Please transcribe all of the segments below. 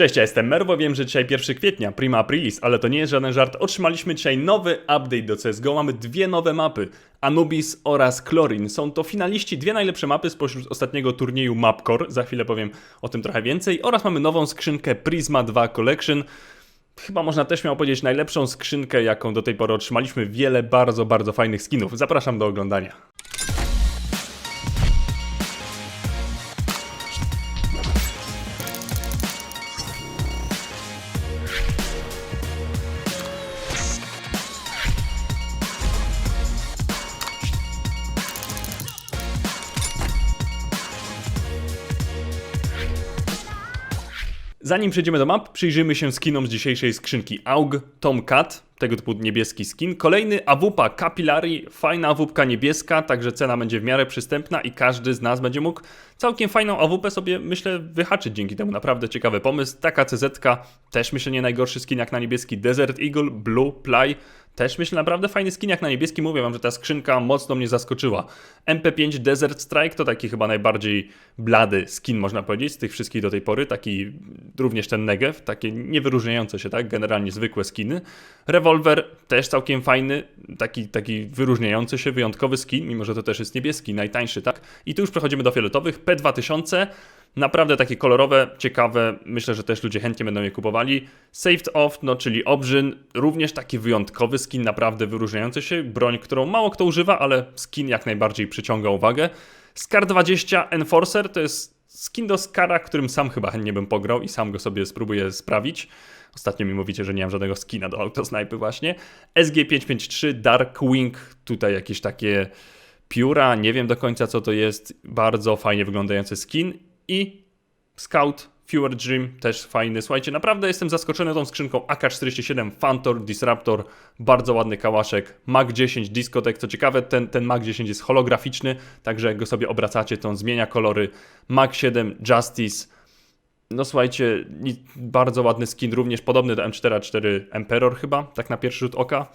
Cześć, ja jestem Merwo, wiem, że dzisiaj 1 kwietnia, prima aprilis, ale to nie jest żaden żart. Otrzymaliśmy dzisiaj nowy update do CSGO, mamy dwie nowe mapy, Anubis oraz Chlorin. Są to finaliści, dwie najlepsze mapy spośród ostatniego turnieju Mapcore, za chwilę powiem o tym trochę więcej, oraz mamy nową skrzynkę Prisma 2 Collection. Chyba można też miało powiedzieć najlepszą skrzynkę, jaką do tej pory otrzymaliśmy. Wiele bardzo, bardzo fajnych skinów. Zapraszam do oglądania. Zanim przejdziemy do map, przyjrzyjmy się skinom z dzisiejszej skrzynki. AUG Tomcat, tego typu niebieski skin. Kolejny AWP Capillary, fajna AWP niebieska, także cena będzie w miarę przystępna i każdy z nas będzie mógł całkiem fajną AWP sobie, myślę, wyhaczyć dzięki temu. Naprawdę ciekawy pomysł. Taka CZ też myślę nie najgorszy skin jak na niebieski. Desert Eagle, Blue, Ply. Też myślę naprawdę fajny skin jak na niebieski. Mówię wam, że ta skrzynka mocno mnie zaskoczyła. MP5 Desert Strike to taki chyba najbardziej blady skin, można powiedzieć, z tych wszystkich do tej pory. Taki również ten Negev, takie niewyróżniające się, tak? Generalnie zwykłe skiny. Rewolwer też całkiem fajny, taki, taki wyróżniający się, wyjątkowy skin, mimo że to też jest niebieski, najtańszy, tak? I tu już przechodzimy do fioletowych. P2000. Naprawdę takie kolorowe, ciekawe, myślę, że też ludzie chętnie będą je kupowali. Saved Off, no czyli Obrzyn, również taki wyjątkowy skin, naprawdę wyróżniający się, broń, którą mało kto używa, ale skin jak najbardziej przyciąga uwagę. Scar 20 Enforcer to jest skin do Skara, którym sam chyba chętnie bym pograł i sam go sobie spróbuję sprawić. Ostatnio mi mówicie, że nie mam żadnego skina do autosnajpy właśnie. SG553 Darkwing, tutaj jakieś takie pióra, nie wiem do końca co to jest, bardzo fajnie wyglądający skin i Scout Fewer Dream też fajny. Słuchajcie, naprawdę jestem zaskoczony tą skrzynką AK-47 Phantor Disruptor, bardzo ładny kałaszek, Mag 10 Discotek. Co ciekawe, ten, ten Mag 10 jest holograficzny, także jak go sobie obracacie, to on zmienia kolory. Mag 7 Justice. No słuchajcie, bardzo ładny skin, również podobny do M4A4 Emperor chyba, tak na pierwszy rzut oka.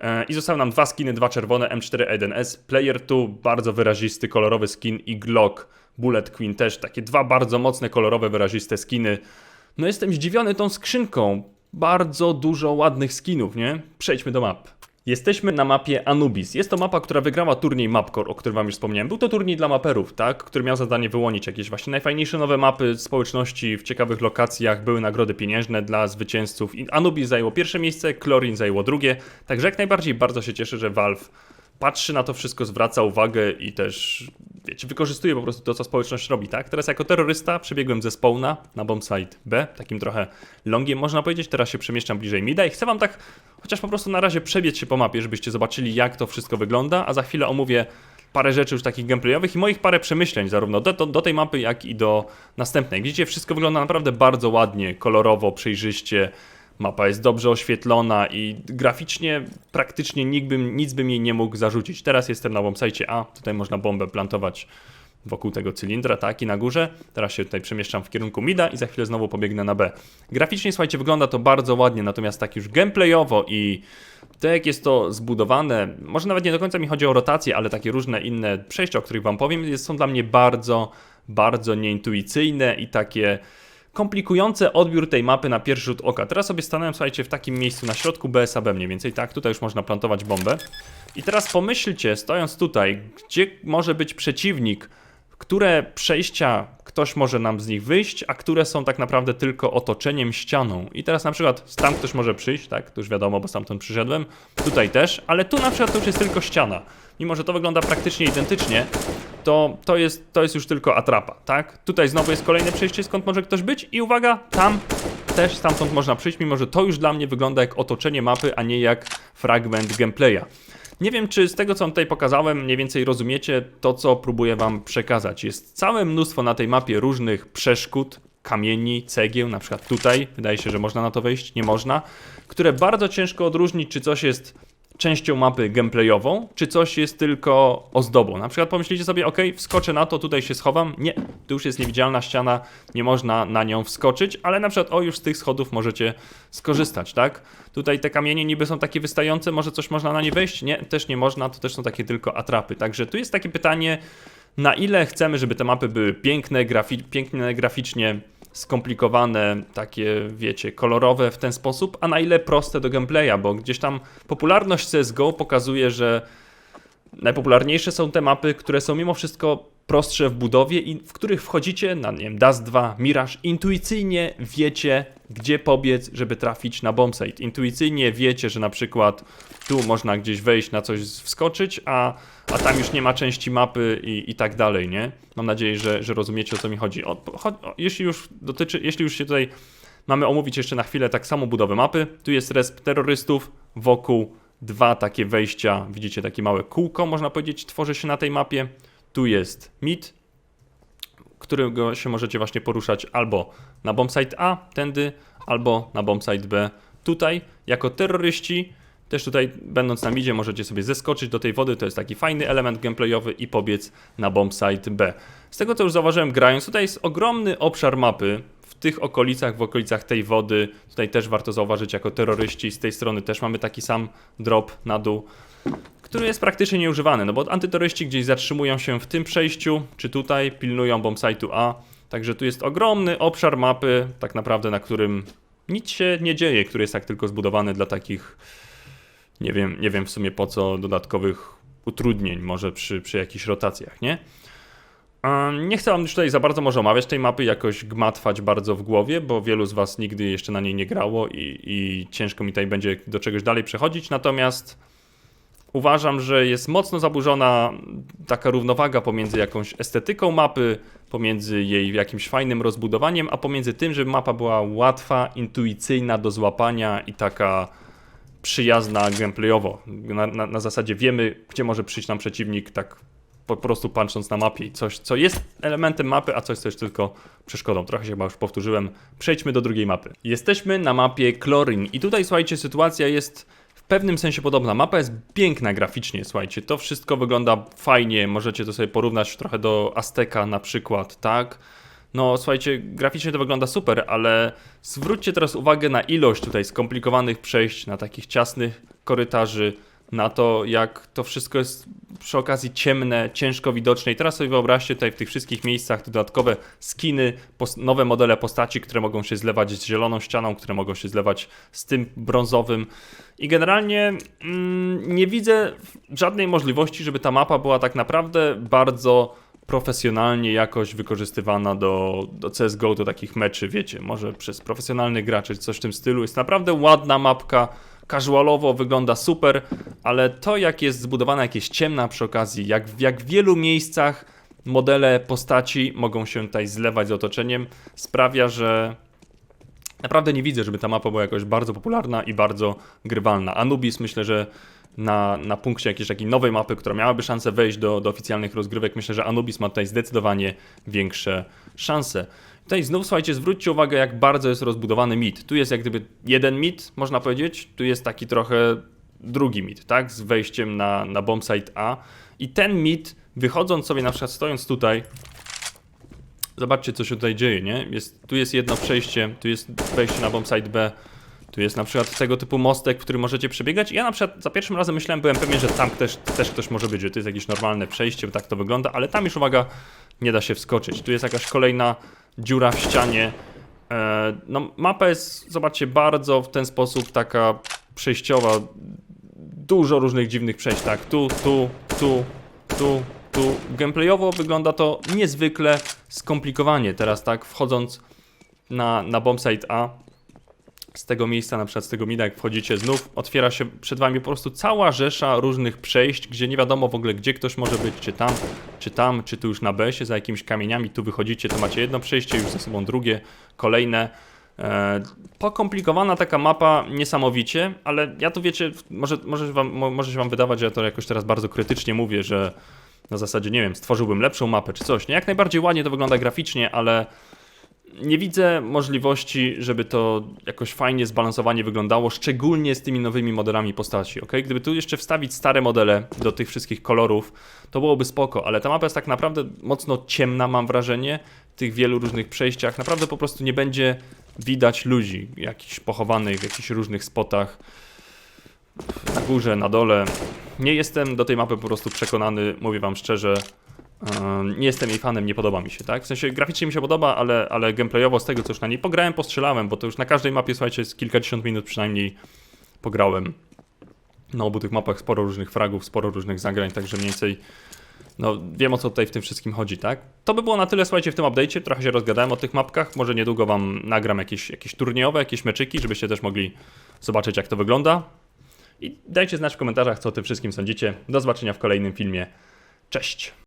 E, I zostały nam dwa skiny, dwa czerwone, M4A1S, Player 2, bardzo wyrazisty, kolorowy skin i Glock Bullet Queen też, takie dwa bardzo mocne, kolorowe, wyraziste skiny. No jestem zdziwiony tą skrzynką. Bardzo dużo ładnych skinów, nie? Przejdźmy do map. Jesteśmy na mapie Anubis. Jest to mapa, która wygrała turniej Mapcore, o którym wam już wspomniałem. Był to turniej dla maperów, tak? Który miał zadanie wyłonić jakieś właśnie najfajniejsze nowe mapy społeczności w ciekawych lokacjach. Były nagrody pieniężne dla zwycięzców. Anubis zajęło pierwsze miejsce, Chlorin zajęło drugie. Także jak najbardziej bardzo się cieszę, że Valve patrzy na to wszystko, zwraca uwagę i też, wiecie, wykorzystuje po prostu to, co społeczność robi, tak? Teraz jako terrorysta przebiegłem ze Spawna na bombsite B, takim trochę longiem można powiedzieć, teraz się przemieszczam bliżej mida i chcę wam tak, chociaż po prostu na razie przebiec się po mapie, żebyście zobaczyli, jak to wszystko wygląda, a za chwilę omówię parę rzeczy już takich gameplayowych i moich parę przemyśleń zarówno do, do tej mapy, jak i do następnej. Widzicie, wszystko wygląda naprawdę bardzo ładnie, kolorowo, przejrzyście, Mapa jest dobrze oświetlona i graficznie praktycznie nikt bym, nic bym jej nie mógł zarzucić. Teraz jestem na bombsite A, tutaj można bombę plantować wokół tego cylindra, tak, i na górze. Teraz się tutaj przemieszczam w kierunku mida i za chwilę znowu pobiegnę na B. Graficznie, słuchajcie, wygląda to bardzo ładnie, natomiast tak już gameplayowo i to jak jest to zbudowane, może nawet nie do końca mi chodzi o rotację, ale takie różne inne przejścia, o których wam powiem, są dla mnie bardzo, bardzo nieintuicyjne i takie komplikujące odbiór tej mapy na pierwszy rzut oka. Teraz sobie stanąłem, słuchajcie, w takim miejscu na środku BSAB mniej więcej, tak, tutaj już można plantować bombę. I teraz pomyślcie, stojąc tutaj, gdzie może być przeciwnik, które przejścia ktoś może nam z nich wyjść, a które są tak naprawdę tylko otoczeniem ścianą. I teraz na przykład tam ktoś może przyjść, tak, to już wiadomo, bo stamtąd przyszedłem, tutaj też, ale tu na przykład to już jest tylko ściana. Mimo, że to wygląda praktycznie identycznie, to, to, jest, to jest już tylko atrapa, tak? Tutaj znowu jest kolejne przejście, skąd może ktoś być i uwaga, tam też stamtąd można przyjść, mimo że to już dla mnie wygląda jak otoczenie mapy, a nie jak fragment gameplaya. Nie wiem, czy z tego, co tutaj pokazałem, mniej więcej rozumiecie to, co próbuję Wam przekazać. Jest całe mnóstwo na tej mapie różnych przeszkód, kamieni, cegieł, na przykład tutaj, wydaje się, że można na to wejść, nie można, które bardzo ciężko odróżnić, czy coś jest częścią mapy gameplayową, czy coś jest tylko ozdobą. Na przykład pomyślicie sobie, ok, wskoczę na to, tutaj się schowam. Nie, tu już jest niewidzialna ściana, nie można na nią wskoczyć, ale na przykład, o, już z tych schodów możecie skorzystać, tak? Tutaj te kamienie niby są takie wystające, może coś można na nie wejść? Nie, też nie można, to też są takie tylko atrapy. Także tu jest takie pytanie, na ile chcemy, żeby te mapy były piękne, grafi piękne graficznie, skomplikowane, takie wiecie, kolorowe w ten sposób, a na ile proste do gameplaya, bo gdzieś tam popularność CSGO pokazuje, że najpopularniejsze są te mapy, które są mimo wszystko prostsze w budowie i w których wchodzicie na, nie Dust 2, Mirage, intuicyjnie wiecie, gdzie pobiec, żeby trafić na bombsite. Intuicyjnie wiecie, że na przykład tu można gdzieś wejść, na coś wskoczyć, a, a tam już nie ma części mapy i, i tak dalej, nie? Mam nadzieję, że, że rozumiecie o co mi chodzi. O, cho, o, jeśli już dotyczy, jeśli już się tutaj mamy omówić jeszcze na chwilę tak samo budowę mapy, tu jest resp terrorystów, wokół dwa takie wejścia, widzicie takie małe kółko, można powiedzieć, tworzy się na tej mapie. Tu jest mid, którego się możecie właśnie poruszać albo na bombsite A, tędy, albo na bombsite B, tutaj. Jako terroryści, też tutaj będąc na midzie, możecie sobie zeskoczyć do tej wody, to jest taki fajny element gameplayowy i pobiec na bombsite B. Z tego co już zauważyłem grając, tutaj jest ogromny obszar mapy, w tych okolicach, w okolicach tej wody, tutaj też warto zauważyć jako terroryści, z tej strony też mamy taki sam drop na dół który jest praktycznie nieużywany, no bo antyterroryści gdzieś zatrzymują się w tym przejściu, czy tutaj, pilnują bombsite'u A, także tu jest ogromny obszar mapy, tak naprawdę na którym nic się nie dzieje, który jest tak tylko zbudowany dla takich, nie wiem, nie wiem w sumie po co, dodatkowych utrudnień, może przy, przy jakichś rotacjach, nie? Nie chcę wam już tutaj za bardzo może omawiać tej mapy, jakoś gmatwać bardzo w głowie, bo wielu z was nigdy jeszcze na niej nie grało i, i ciężko mi tutaj będzie do czegoś dalej przechodzić, natomiast uważam, że jest mocno zaburzona taka równowaga pomiędzy jakąś estetyką mapy, pomiędzy jej jakimś fajnym rozbudowaniem, a pomiędzy tym, żeby mapa była łatwa, intuicyjna do złapania i taka przyjazna gameplayowo. Na, na, na zasadzie wiemy, gdzie może przyjść nam przeciwnik, tak po prostu patrząc na mapie i coś, co jest elementem mapy, a coś, co jest tylko przeszkodą. Trochę się chyba już powtórzyłem. Przejdźmy do drugiej mapy. Jesteśmy na mapie Klorin i tutaj, słuchajcie, sytuacja jest w pewnym sensie podobna. Mapa jest piękna graficznie, słuchajcie. To wszystko wygląda fajnie. Możecie to sobie porównać trochę do Azteka na przykład, tak? No, słuchajcie, graficznie to wygląda super, ale zwróćcie teraz uwagę na ilość tutaj skomplikowanych przejść, na takich ciasnych korytarzy, na to, jak to wszystko jest przy okazji ciemne, ciężko widoczne. I teraz sobie wyobraźcie tutaj w tych wszystkich miejscach dodatkowe skiny, nowe modele postaci, które mogą się zlewać z zieloną ścianą, które mogą się zlewać z tym brązowym. I generalnie mm, nie widzę żadnej możliwości, żeby ta mapa była tak naprawdę bardzo profesjonalnie jakoś wykorzystywana do, do CSGO, do takich meczy, wiecie, może przez profesjonalnych graczy, czy coś w tym stylu. Jest naprawdę ładna mapka, casualowo wygląda super, ale to jak jest zbudowana, jak jest ciemna przy okazji, jak, w- jak w wielu miejscach modele postaci mogą się tutaj zlewać z otoczeniem, sprawia, że naprawdę nie widzę, żeby ta mapa była jakoś bardzo popularna i bardzo grywalna. Anubis myślę, że na, na punkcie jakiejś takiej nowej mapy, która miałaby szansę wejść do, do oficjalnych rozgrywek, myślę, że Anubis ma tutaj zdecydowanie większe szanse. Tutaj znów, słuchajcie, zwróćcie uwagę, jak bardzo jest rozbudowany mit. Tu jest jak gdyby jeden mit, można powiedzieć, tu jest taki trochę drugi mit, tak, z wejściem na, na bombsite A. I ten mit, wychodząc sobie na przykład stojąc tutaj, zobaczcie, co się tutaj dzieje, nie? Jest, tu jest jedno przejście, tu jest wejście na bombsite B, tu jest na przykład tego typu mostek, w którym możecie przebiegać. Ja na przykład za pierwszym razem myślałem, byłem pewien, że tam też, też ktoś może być, że to jest jakieś normalne przejście, bo tak to wygląda, ale tam już uwaga, nie da się wskoczyć. Tu jest jakaś kolejna dziura w ścianie. E, no, mapa jest, zobaczcie, bardzo w ten sposób taka przejściowa. Dużo różnych dziwnych przejść, tak, tu, tu, tu, tu, tu. Gameplayowo wygląda to niezwykle skomplikowanie. Teraz tak, wchodząc na, na bombsite A, z tego miejsca, na przykład z tego mida, jak wchodzicie znów, otwiera się przed wami po prostu cała rzesza różnych przejść, gdzie nie wiadomo w ogóle, gdzie ktoś może być, czy tam, czy tam, czy tu już na besie za jakimiś kamieniami, tu wychodzicie, to macie jedno przejście, już za sobą drugie, kolejne. E, pokomplikowana taka mapa niesamowicie, ale ja tu wiecie, może, może, wam, mo- może się wam wydawać, że ja to jakoś teraz bardzo krytycznie mówię, że na zasadzie, nie wiem, stworzyłbym lepszą mapę czy coś. Nie, jak najbardziej ładnie to wygląda graficznie, ale nie widzę możliwości, żeby to jakoś fajnie zbalansowanie wyglądało, szczególnie z tymi nowymi modelami postaci, ok? Gdyby tu jeszcze wstawić stare modele do tych wszystkich kolorów, to byłoby spoko, ale ta mapa jest tak naprawdę mocno ciemna, mam wrażenie, w tych wielu różnych przejściach. Naprawdę po prostu nie będzie widać ludzi jakichś pochowanych w jakichś różnych spotach na górze, na dole. Nie jestem do tej mapy po prostu przekonany, mówię wam szczerze. Nie jestem jej fanem, nie podoba mi się, tak? W sensie graficznie mi się podoba, ale, ale gameplayowo z tego, co już na niej pograłem, postrzelałem, bo to już na każdej mapie, słuchajcie, jest kilkadziesiąt minut przynajmniej pograłem. Na obu tych mapach sporo różnych fragów, sporo różnych zagrań, także mniej więcej no, wiem o co tutaj w tym wszystkim chodzi, tak? To by było na tyle, słuchajcie, w tym update'cie. Trochę się rozgadałem o tych mapkach. Może niedługo wam nagram jakieś, jakieś turniejowe, jakieś meczyki, żebyście też mogli zobaczyć, jak to wygląda. I dajcie znać w komentarzach, co o tym wszystkim sądzicie. Do zobaczenia w kolejnym filmie. Cześć!